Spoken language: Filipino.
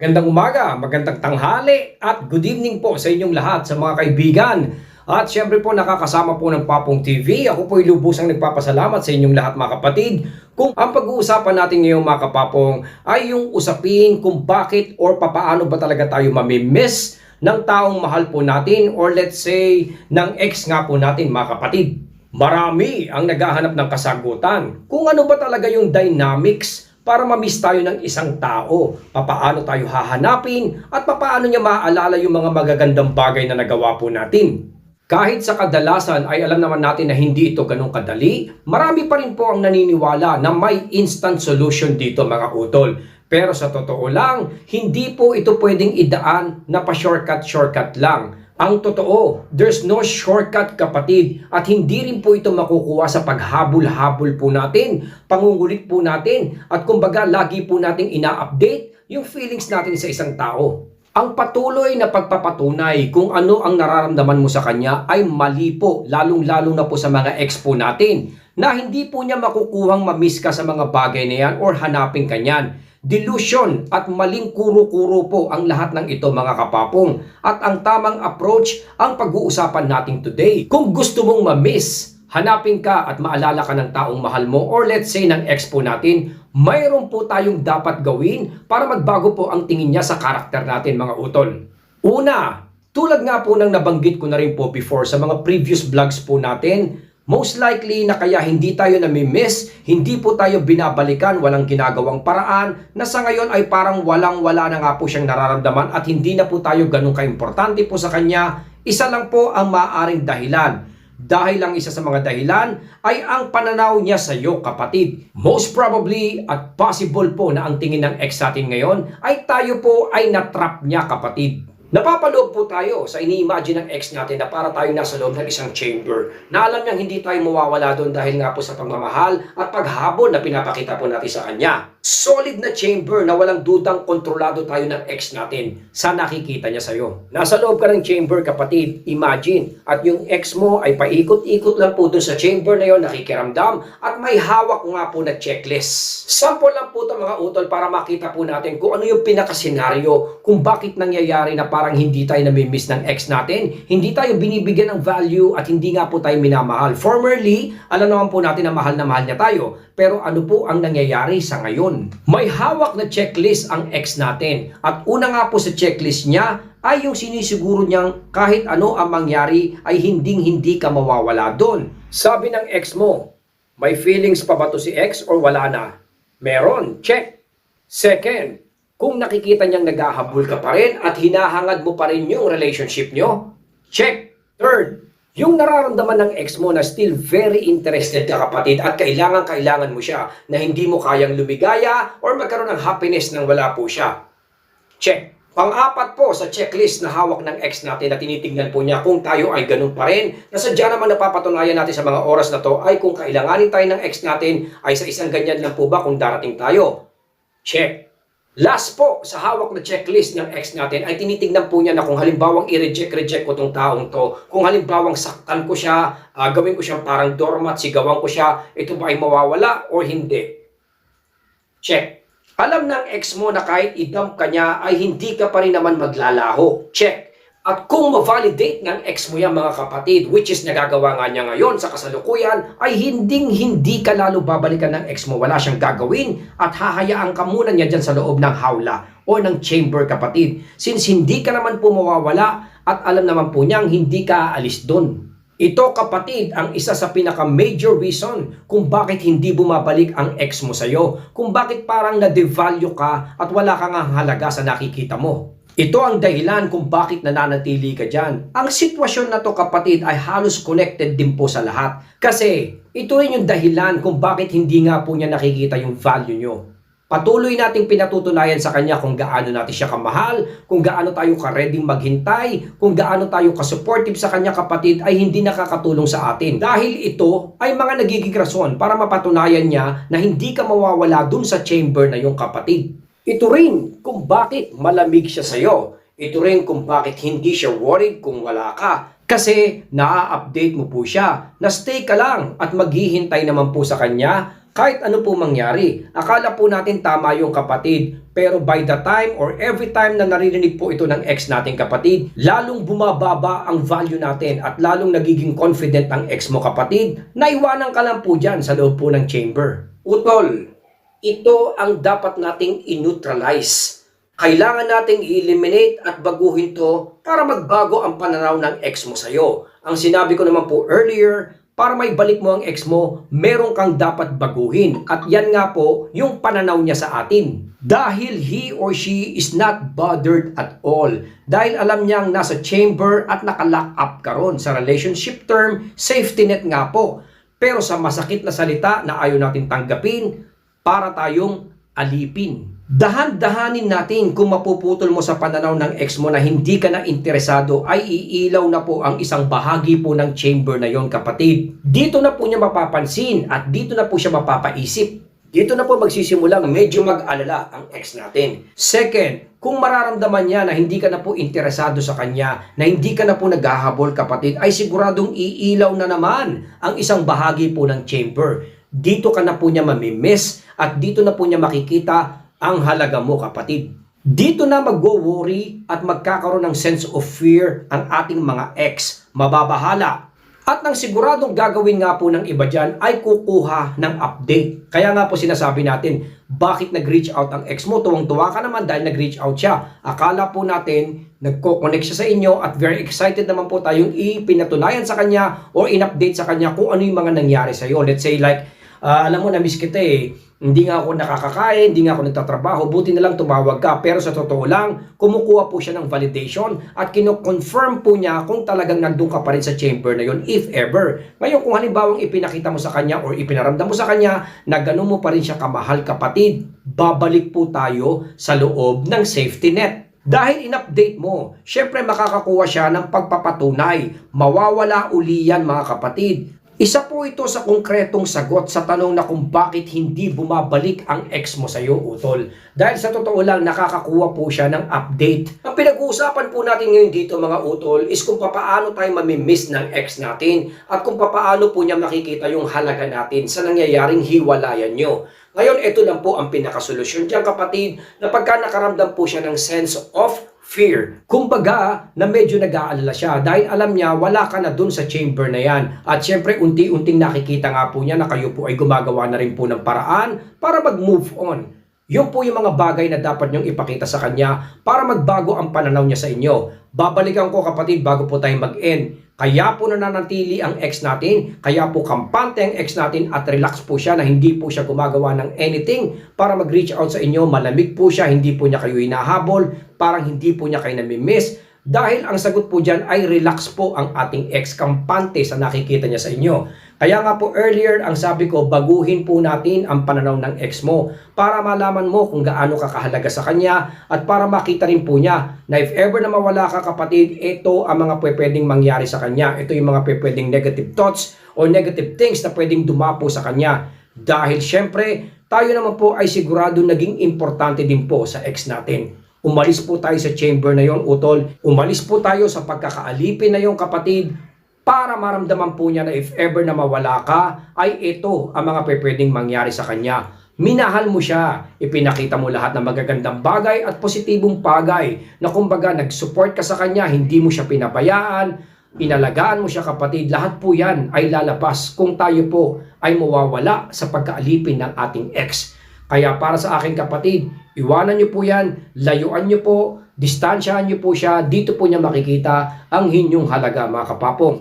Magandang umaga, magandang tanghali at good evening po sa inyong lahat sa mga kaibigan. At syempre po nakakasama po ng Papong TV. Ako po lubusang nagpapasalamat sa inyong lahat mga kapatid. Kung ang pag-uusapan natin ngayon mga kapapong ay yung usapin kung bakit or papaano ba talaga tayo mamimiss ng taong mahal po natin or let's say ng ex nga po natin mga kapatid. Marami ang naghahanap ng kasagutan kung ano ba talaga yung dynamics para ma-miss tayo ng isang tao. Papaano tayo hahanapin at papaano niya maaalala yung mga magagandang bagay na nagawa po natin. Kahit sa kadalasan ay alam naman natin na hindi ito ganun kadali, marami pa rin po ang naniniwala na may instant solution dito mga utol. Pero sa totoo lang, hindi po ito pwedeng idaan na pa-shortcut-shortcut lang. Ang totoo, there's no shortcut kapatid at hindi rin po ito makukuha sa paghabol-habol po natin, pangungulit po natin at kumbaga lagi po nating ina-update yung feelings natin sa isang tao. Ang patuloy na pagpapatunay kung ano ang nararamdaman mo sa kanya ay mali po, lalong-lalo na po sa mga ex po natin, na hindi po niya makukuhang mamiss ka sa mga bagay na yan or hanapin ka niyan. Delusion at maling kuro-kuro po ang lahat ng ito mga kapapong. At ang tamang approach ang pag-uusapan natin today. Kung gusto mong ma-miss, hanapin ka at maalala ka ng taong mahal mo or let's say ng ex po natin, mayroon po tayong dapat gawin para magbago po ang tingin niya sa karakter natin mga utol. Una, tulad nga po ng nabanggit ko na rin po before sa mga previous vlogs po natin, most likely na kaya hindi tayo namimiss, hindi po tayo binabalikan, walang ginagawang paraan, na sa ngayon ay parang walang-wala na nga po siyang nararamdaman at hindi na po tayo ganun kaimportante po sa kanya, isa lang po ang maaaring dahilan. Dahil ang isa sa mga dahilan ay ang pananaw niya sa iyo kapatid. Most probably at possible po na ang tingin ng ex ngayon ay tayo po ay natrap niya kapatid. Napapaloob po tayo sa ini-imagine ng ex natin na para tayo nasa loob ng isang chamber na alam niyang hindi tayo mawawala doon dahil nga po sa pagmamahal at paghabol na pinapakita po natin sa kanya. Solid na chamber na walang dudang kontrolado tayo ng ex natin sa nakikita niya sa'yo. Nasa loob ka ng chamber kapatid, imagine, at yung ex mo ay paikot-ikot lang po doon sa chamber na yon nakikiramdam at may hawak nga po na checklist. Sample lang po ito mga utol para makita po natin kung ano yung pinakasenaryo kung bakit nangyayari na parang hindi tayo namimiss ng ex natin, hindi tayo binibigyan ng value at hindi nga po tayo minamahal. Formerly, alam naman po natin na mahal na mahal niya tayo, pero ano po ang nangyayari sa ngayon? May hawak na checklist ang ex natin at una nga po sa checklist niya ay yung sinisiguro niyang kahit ano ang mangyari ay hinding hindi ka mawawala doon. Sabi ng ex mo, may feelings pa ba to si ex or wala na? Meron, check. Second, kung nakikita niyang naghahabol ka pa rin at hinahangad mo pa rin yung relationship niyo, check. Third, yung nararamdaman ng ex mo na still very interested ka kapatid at kailangan kailangan mo siya na hindi mo kayang lumigaya or magkaroon ng happiness nang wala po siya. Check. Pang-apat po sa checklist na hawak ng ex natin na tinitingnan po niya kung tayo ay ganun pa rin. Nasadya naman napapatunayan natin sa mga oras na to ay kung kailanganin tayo ng ex natin ay sa isang ganyan lang po ba kung darating tayo. Check. Last po, sa hawak na checklist ng ex natin ay tinitingnan po niya na kung halimbawang i-reject-reject ko tong taong to, kung halimbawang saktan ko siya, ah, gawin ko siyang parang doormat, sigawan ko siya, ito ba ay mawawala o hindi? Check. Alam ng ex mo na kahit idump ka niya ay hindi ka pa rin naman maglalaho. Check. At kung ma-validate ng ex mo yan mga kapatid, which is nagagawa nga niya ngayon sa kasalukuyan, ay hinding hindi ka lalo babalikan ng ex mo. Wala siyang gagawin at hahayaan ka muna niya dyan sa loob ng hawla o ng chamber kapatid. Since hindi ka naman po mawawala at alam naman po niyang hindi ka aalis doon. Ito kapatid ang isa sa pinaka major reason kung bakit hindi bumabalik ang ex mo sa'yo. Kung bakit parang na-devalue ka at wala kang halaga sa nakikita mo. Ito ang dahilan kung bakit nananatili ka dyan. Ang sitwasyon na to kapatid ay halos connected din po sa lahat. Kasi ito rin yung dahilan kung bakit hindi nga po niya nakikita yung value nyo. Patuloy nating pinatutunayan sa kanya kung gaano natin siya kamahal, kung gaano tayo ka-ready maghintay, kung gaano tayo ka-supportive sa kanya kapatid ay hindi nakakatulong sa atin. Dahil ito ay mga nagiging rason para mapatunayan niya na hindi ka mawawala dun sa chamber na yung kapatid. Ito rin kung bakit malamig siya sa'yo. Ito rin kung bakit hindi siya worried kung wala ka. Kasi naa-update mo po siya na stay ka lang at maghihintay naman po sa kanya kahit ano po mangyari. Akala po natin tama yung kapatid pero by the time or every time na naririnig po ito ng ex nating kapatid, lalong bumababa ang value natin at lalong nagiging confident ang ex mo kapatid, naiwanan ka lang po dyan sa loob po ng chamber. Utol, ito ang dapat nating i-neutralize. Kailangan nating i-eliminate at baguhin to para magbago ang pananaw ng ex mo sa'yo. Ang sinabi ko naman po earlier, para may balik mo ang ex mo, meron kang dapat baguhin. At yan nga po yung pananaw niya sa atin. Dahil he or she is not bothered at all. Dahil alam niyang nasa chamber at nakalock up ka ron. Sa relationship term, safety net nga po. Pero sa masakit na salita na ayaw natin tanggapin, para tayong alipin. Dahan-dahanin natin kung mapuputol mo sa pananaw ng ex mo na hindi ka na interesado ay iilaw na po ang isang bahagi po ng chamber na yon kapatid. Dito na po niya mapapansin at dito na po siya mapapaisip. Dito na po magsisimulang medyo mag-alala ang ex natin. Second, kung mararamdaman niya na hindi ka na po interesado sa kanya, na hindi ka na po naghahabol kapatid, ay siguradong iilaw na naman ang isang bahagi po ng chamber. Dito ka na po niya mamimiss at dito na po niya makikita ang halaga mo kapatid. Dito na magwo-worry at magkakaroon ng sense of fear ang ating mga ex. Mababahala. At nang siguradong gagawin nga po ng iba dyan ay kukuha ng update. Kaya nga po sinasabi natin, bakit nag-reach out ang ex mo? Tuwang-tuwa ka naman dahil nag-reach out siya. Akala po natin, nagko-connect siya sa inyo at very excited naman po tayong ipinatunayan sa kanya or in-update sa kanya kung ano yung mga nangyari sa'yo. Let's say like, ah, alam mo, na-miss kita eh. Hindi nga ako nakakakain, hindi nga ako nagtatrabaho, buti na lang tumawag ka. Pero sa totoo lang, kumukuha po siya ng validation at kino-confirm po niya kung talagang nandun ka pa rin sa chamber na yon if ever. Ngayon, kung halimbawang ipinakita mo sa kanya or ipinaramdam mo sa kanya na ganun mo pa rin siya kamahal kapatid, babalik po tayo sa loob ng safety net. Dahil in-update mo, syempre makakakuha siya ng pagpapatunay. Mawawala uli yan mga kapatid. Isa po ito sa konkretong sagot sa tanong na kung bakit hindi bumabalik ang ex mo sa iyo, Utol. Dahil sa totoo lang, nakakakuha po siya ng update. Ang pinag-uusapan po natin ngayon dito mga Utol is kung papaano tayo mamimiss ng ex natin at kung papaano po niya makikita yung halaga natin sa nangyayaring hiwalayan nyo. Ngayon, ito lang po ang pinakasolusyon dyan kapatid na pagka nakaramdam po siya ng sense of fear. Kumbaga, na medyo nag-aalala siya dahil alam niya wala ka na dun sa chamber na yan. At syempre, unti-unting nakikita nga po niya na kayo po ay gumagawa na rin po ng paraan para mag-move on. Yun po yung mga bagay na dapat niyong ipakita sa kanya para magbago ang pananaw niya sa inyo. Babalikan ko kapatid bago po tayo mag-end. Kaya po nananatili ang ex natin, kaya po kampante ang ex natin at relax po siya na hindi po siya gumagawa ng anything para mag-reach out sa inyo. Malamig po siya, hindi po niya kayo hinahabol, parang hindi po niya kayo namimiss. Dahil ang sagot po dyan ay relax po ang ating ex kampante sa nakikita niya sa inyo. Kaya nga po earlier, ang sabi ko, baguhin po natin ang pananaw ng ex mo para malaman mo kung gaano ka kahalaga sa kanya at para makita rin po niya na if ever na mawala ka kapatid, ito ang mga pwedeng mangyari sa kanya. Ito yung mga pwedeng negative thoughts or negative things na pwedeng dumapo sa kanya. Dahil syempre, tayo naman po ay sigurado naging importante din po sa ex natin. Umalis po tayo sa chamber na yon, utol. Umalis po tayo sa pagkakaalipin na yon, kapatid, para maramdaman po niya na if ever na mawala ka, ay ito ang mga pwedeng mangyari sa kanya. Minahal mo siya, ipinakita mo lahat ng magagandang bagay at positibong bagay na kumbaga nag-support ka sa kanya, hindi mo siya pinabayaan, inalagaan mo siya kapatid, lahat po yan ay lalabas kung tayo po ay mawawala sa pagkaalipin ng ating ex. Kaya para sa aking kapatid, iwanan niyo po yan, layuan niyo po, distansyahan niyo po siya, dito po niya makikita ang inyong halaga mga kapapong.